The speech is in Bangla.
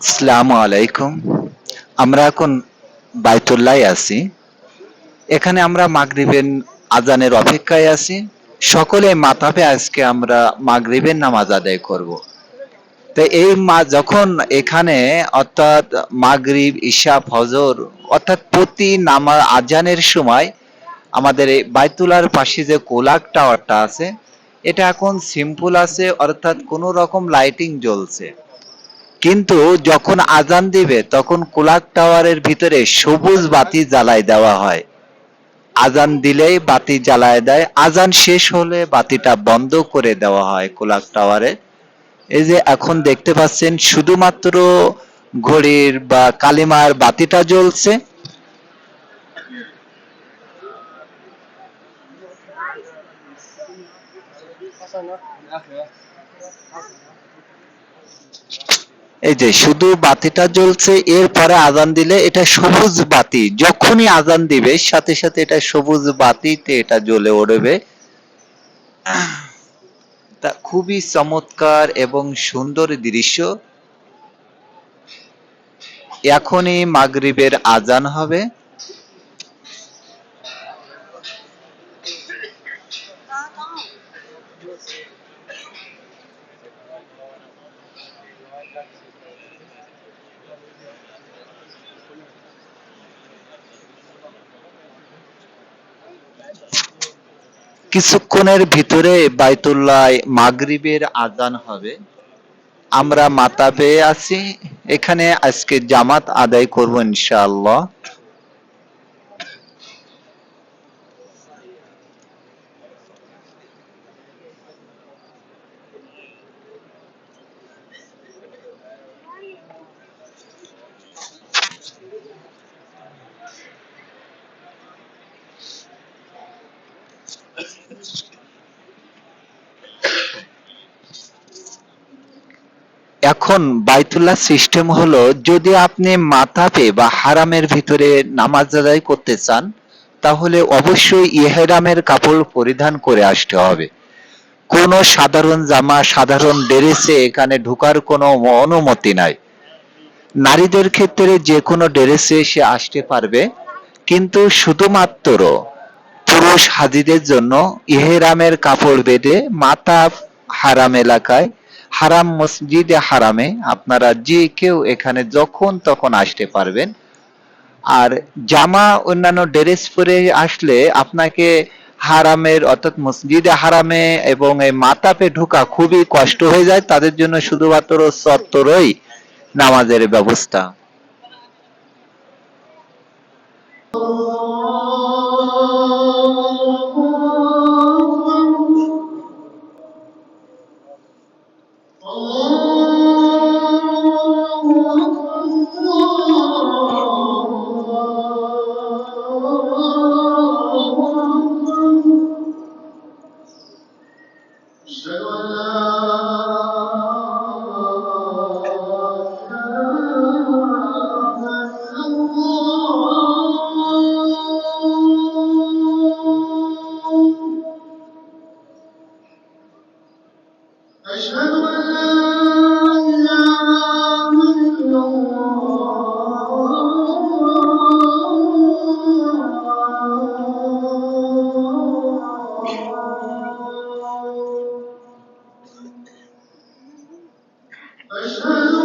আসসালামু আলাইকুম। আমরা এখন বাইতুল্লাহ আছি। এখানে আমরা মাগরিবের আজানের অপেক্ষায় আছি। সকলে মাতাবে আজকে আমরা মাগরিবের নামাজ আদায় করব। তো এই মা, যখন এখানে অর্থাৎ মাগরিব, ঈশা, ফজর অর্থাৎ প্রতি নামা আজানের সময় আমাদের এই বাইতুলার পাশে যে কোলাক টাওয়ারটা আছে, এটা এখন সিম্পল আছে, অর্থাৎ কোনো রকম লাইটিং জ্বলছে। কিন্তু যখন আজান দিবে, তখন কোলাক টাওয়ারের ভিতরে সবুজ বাতি জ্বালায় দেওয়া হয়। আজান দিলেই বাতি জ্বালায় দেয়। আজান শেষ হলে বাতিটা বন্ধ করে দেওয়া হয় কোলাক টাওয়ারে। এই যে এখন দেখতে পাচ্ছেন, শুধুমাত্র ঘড়ির বা কালিমার বাতিটা জ্বলছে। এই যে শুধু বাতিটা জ্বলছে, এরপরে আজান দিলে এটা সবুজ বাতি। যখনই আজান দিবে, সাথে সাথে এটা সবুজ বাতিতে এটা জ্বলে উঠবে। তা খুবই চমৎকার এবং সুন্দর দৃশ্য। এখনই মাগরিবের আজান হবে। কিছুক্ষণের ভিতরে বাইতুল্লায় মাগরিবের আজান হবে। আমরা মাতা পেয়ে আছি। এখানে আজকে জামাত আদায় করব ইনশাআল্লাহ। এখন বাইতুল্লাহ সিস্টেম হলো, যদি আপনি মাতাপে বা হারামের ভিতরে নামাজ আদায় করতে চান, তাহলে অবশ্যই ইহরামের কাপড় পরিধান করে আসতে হবে। কোন সাধারণ জামা, সাধারণ ড্রেসে এখানে ঢোকার কোনো অনুমতি নাই। নারীদের ক্ষেত্রে যে কোনো ড্রেসে এসে আসতে পারবে, কিন্তু শুধুমাত্র পুরুষ হাজিদের জন্য ইহরামের কাপড় বেঁধে মাথা হারাম এলাকায়, হারাম মসজিদে হারামে আপনারা যে কেউ এখানে যখন তখন আসতে পারবেন। আর জামা অন্যান্য ড্রেস পরে আসলে আপনাকে হারামের অর্থাৎ মসজিদে হারামে এবং এই মাতাপে ঢোকা খুবই কষ্ট হয়ে যায়। তাদের জন্য শুধুমাত্র চত্বরই নামাজের ব্যবস্থা। Oh. 二十二